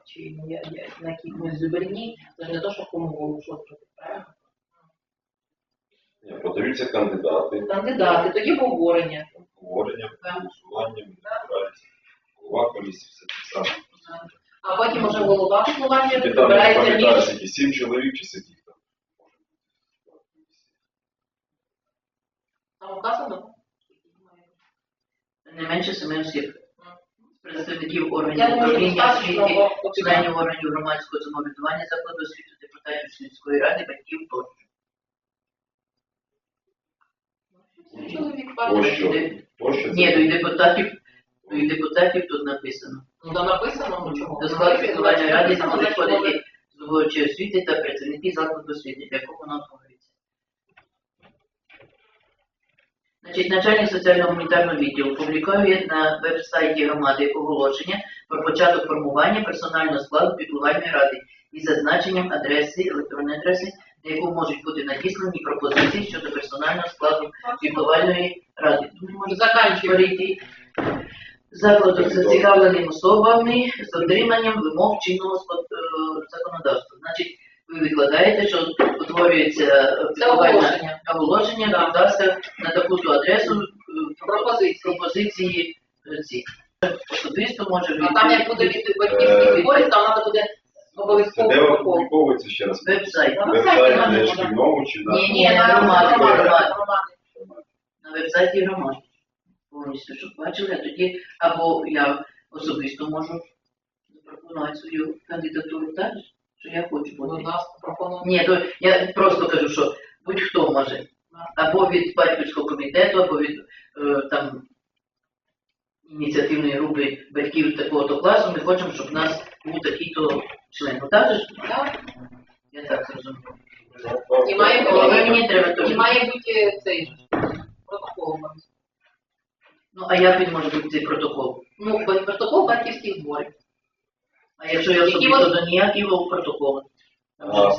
як, чи я- я- на якійсь зуберні, ж не то, що кому зробити, правильно? Ні, Подаються кандидати, Кандидати, тоді обговорення. обговорення, голосування, відбирається. Голова комісії, все так само. А потім уже голова голосування І вибирається між скільки, сім чоловік чи скільки там. там вказано. Не менше семи осіб. Представників органів управління освіти, членів органів громадського самоврядування закладу освіти, депутатів сільської ради, батьків тощо. чоловік. То, Ні, до депутатів, до депутатів тут написано. Ну, там написано, ну чого? До складу піклувальної ради можуть входити здобувачі освіти та працівники закладу освіти, для кого воно Значить, начальник соціально-гуманітарного відділу публікує на веб-сайті громади оголошення про початок формування персонального складу піклувальної ради із зазначенням адреси, електронної адреси, на яку можуть бути надіслані пропозиції щодо персонального складу піклувальної ради. Тут може Заканчуємо. перейти закладу зацікавленими особами з дотриманням вимог чинного е, законодавства. Значить, ви викладаєте, що утворюється е, оголошення. оголошення, Да. будь ласка, на таку-то адресу е, Пропозиції. пропозиції е, ці. Особисто може А там як буде від батьківських зборів, там треба буде обов'язково де опубліковується ще раз? веб-сайт. На Веб-сайт сайті на шкільному чи на... Ні, ні, на громаді, на. Веб-сайті громади. Повністю, щоб бачили, а тоді або я особисто можу запропонувати свою кандидатуру так, що я хочу Ну, нас пропонують. Ні, то я просто кажу, що будь-хто може. Або від батьківського комітету, або від е, там ініціативної групи батьків такого-то класу. Ми хочемо, щоб в нас був такий-то член. Ну так же ж? Так? Я так зрозумів. І має Але бути, мені треба теж. і має бути цей протокол. Ну, а як він може бути цей протокол? Ну, протокол батьківських зборів. А якщо я особисто от- до ніякого протоколу?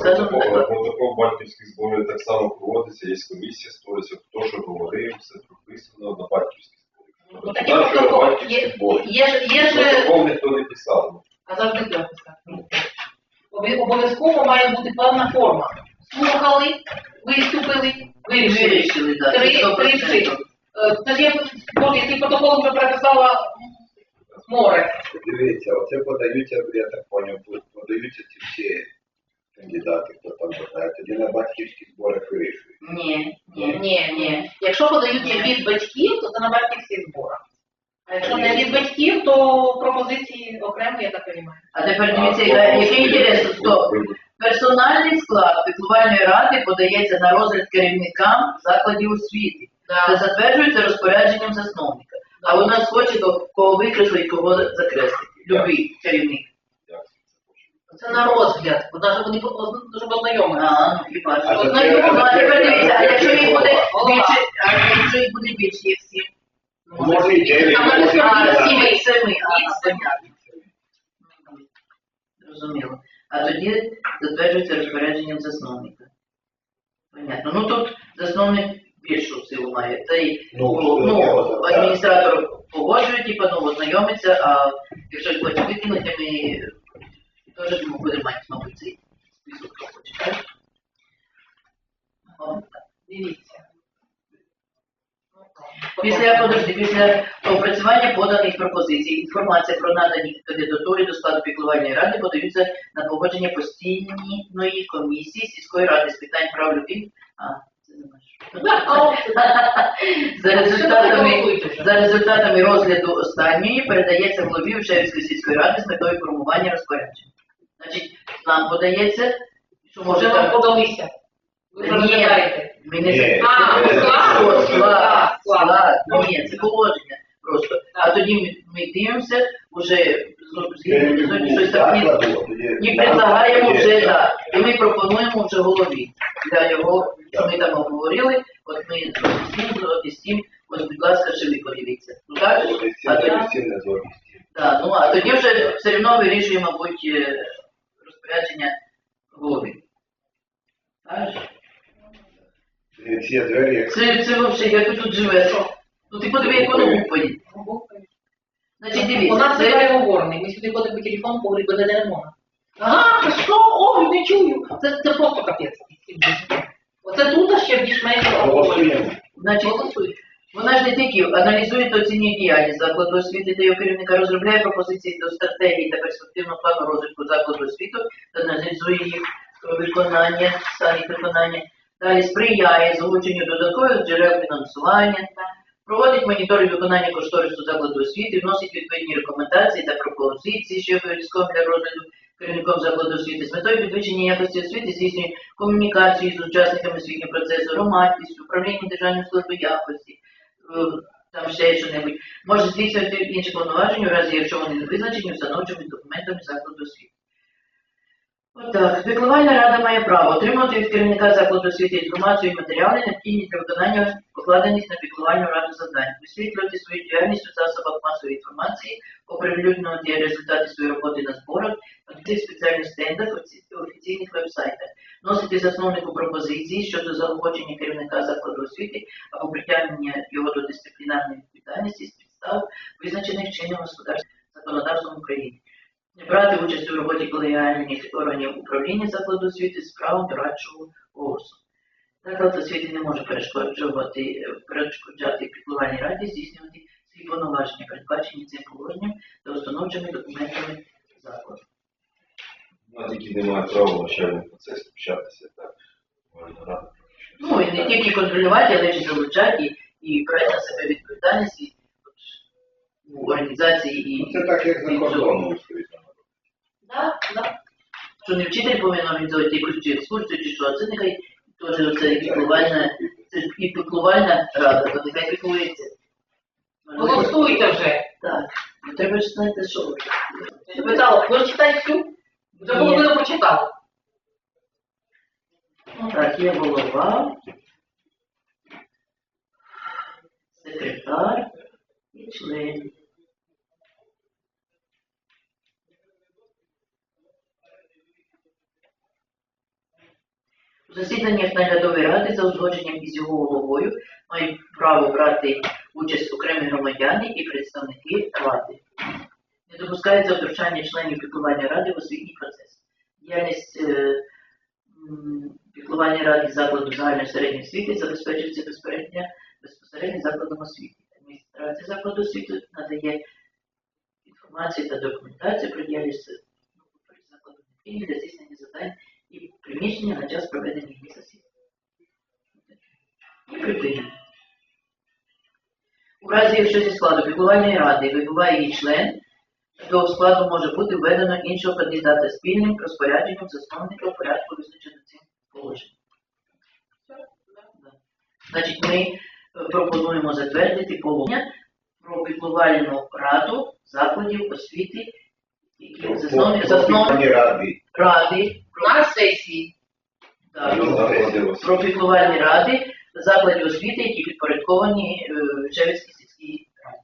Протокол, протокол батьківських зборів так само проводиться, є комісія, створюється, хто що говорив, все прописано на батьківських зборах. Ну, протокол батьківські є, збори. ж- Протокол ніхто не писав. а завжди треба писати. Обов'язково має бути певна форма. Слухали, виступили, вирішили. Три, це три 100%. вчити. Е, Тоді, може, який протокол вже переписала море. Дивіться, оце подаються, я так поняв, подаються ці всі кандидати, хто там бажає. Тоді на батьківські збори вирішують. Ні, ні. Ні, ні. Якщо подаються від батьків, то це на батьківських зборах. А якщо не від батьків, то пропозиції окремо, я так розумію. А тепер дивіться, яка- який інтерес, стоп. Персональний склад піклувальної ради подається на розгляд керівникам закладів освіти та затверджується розпорядженням засновника. А у нас хоче, кого викреслить, кого закреслить. Любий керівник. Це на розгляд, бо навіть вони по- дуже познайомі. А, ну хіба що. тепер- Ну, а тепер дивіться, а якщо їх буде більше, а якщо їх буде більше, як сім? Може і дев'ять, може і написано, А, дванадцять. сім і семи, а, понятно. Зрозуміло. А тоді затверджується розпорядженням засновника. Понятно. Ну тут засновник більшу силу має. Та й Ну, ну, що адміністратор погоджує, типа, ну, ознайомиться, а якщо хоче викинути, ми теж ну, будемо мати, мабуть, цей список, хоче. Дивіться. Після подожди, після опрацювання поданих пропозицій, інформація про надані кандидатури до складу піклувальної ради подаються на погодження постійної комісії сільської ради з питань прав людини. За результатами, за результатами розгляду останньої передається голові Вчерівської сільської ради з метою формування розпорядження. Значить, нам подається, що може там. подалися. Ви Ні, розглядаєте. ми не Ні. Це положення просто. А тоді ми, дивимося, вже згідно щось Закладу, і предлагаємо вже, так. І ми пропонуємо вже голові для його, що ми там обговорили, от ми з цим, от із цим, ось, будь ласка, ще ви подивіться. Ну так? же? Ось ці А тоді, всі не так, ну, а тоді вже все одно вирішує, мабуть, е, розпорядження голови. Ці двері, як Це, це взагалі, як ви тут живете? Ну ти подиви, як воно гупає. Значить, У нас це- переговорний, ми сюди ходимо по телефону, говорить, БДД не можна. А, що? Ой, не чую. Це, це просто капець. Оце тут ще більш менше Голосуємо. Значить, вона ж не тільки аналізує та оцінює діяльність закладу освіти та його керівника, розробляє пропозиції до стратегії та перспективного плану розвитку закладу освіти та аналізує їх виконання, їх виконання. Далі сприяє залученню додаткових джерел фінансування, проводить моніторинг виконання кошторису закладу освіти, вносить відповідні рекомендації та пропозиції, що є обов'язковим для розгляду керівником закладу освіти з метою підвищення якості освіти здійснює комунікацію з учасниками освітнього процесу, громадськістю, управлінням Державної служби якості, там ще що-небудь, може здійснювати інші повноваження, у разі якщо вони не визначені установчими документами закладу освіти. Отак, піклувальна рада має право отримати від керівника закладу освіти інформацію і матеріали, необхідні для виконання покладених на піклувальну раду завдань, висвітлювати свою діяльність у засобах масової інформації, оприлюднювати результати своєї роботи на зборах, на спеціальних стендах, офіційних вебсайтах, вносити засновнику пропозиції щодо заохочення керівника закладу освіти або притягнення його до дисциплінарної відповідальності з підстав, визначених чинним господарським законодавством України. Брати участь у роботі колегіальних органів управління закладу освіти з правом дорадчого голосу. Заклад освіти не може перешкоджувати, перешкоджати піклувальній раді здійснювати свої повноваження, передбачені цим положенням та установчими документами закладу. Вона тільки не права в навчальний процес вчатися так. Можна рада. Ну і не тільки контролювати, але й залучати і, брати на себе відповідальність і, у організації і Ну, Це так, як за кордоном. Да, да. що не вчитель повинен організовувати якусь чи екскурсію, чи що, а це нехай теж оце піклувальна, це ж і піклувальна рада, то нехай піклується. Голосуйте вже. Так, ну треба ж знати, що ви. Я питала, ви читаєте всю? Вже половину прочитала. Ну так, є голова, секретар і член. У засіданнях наглядової ради за узгодженням із його головою мають право брати участь окремі громадяни і представники ради. Не допускається втручання членів піклування ради в освітній процес. Діяльність е, піклування ради закладу загальної середньої освіти забезпечується безпосередньо, безпосередньо закладом освіти. Адміністрація закладу освіти надає інформацію та документацію про діяльність ну, закладу необхідні для здійснення завдань і приміщення на час проведення їх засідань. Припинення. У разі, якщо зі складу піклувальної ради вибуває її член, до складу може бути введено іншого кандидата спільним розпорядженням засновника у порядку визначеним цим положенням. Да. Значить, ми е, пропонуємо затвердити положення про піклувальну раду закладів освіти, які засновні, засновні ради. ради На сесії. да, про- про піклувальні ради закладів освіти, які підпорядковані е, Чевській сільській раді.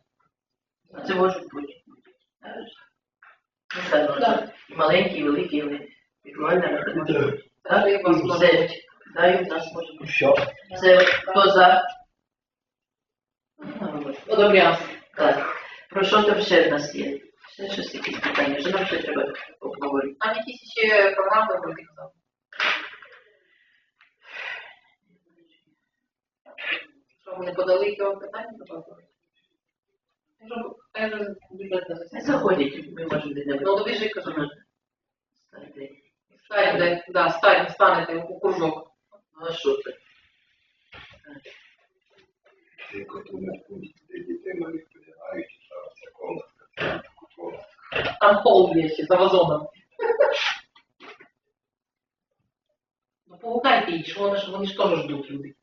А це можуть бути. Ну, ну, маленькі, і великі, але піклувальна рада може бути. Що? Це хто за? Одобрявся. Так. Про що там ще в нас є? Ще щось якісь питання. Що нам ще треба обговорити? Там якісь ще програми ви. Що вони подали цього питання до вас? Я вже- я вже бюджет не Не засідаю. заходять, ми можемо де Ну, і кажу. Ставте. Станете, да, станете, станете у кружок. Ну а що це? Цей котовий пункт, де дітей малих подягають, а ця комната, це комната. Там холл є ще за вазоном. Ну, погукайте їх, що вони ж, вони ж теж ждуть люди. Всі ж, всі ж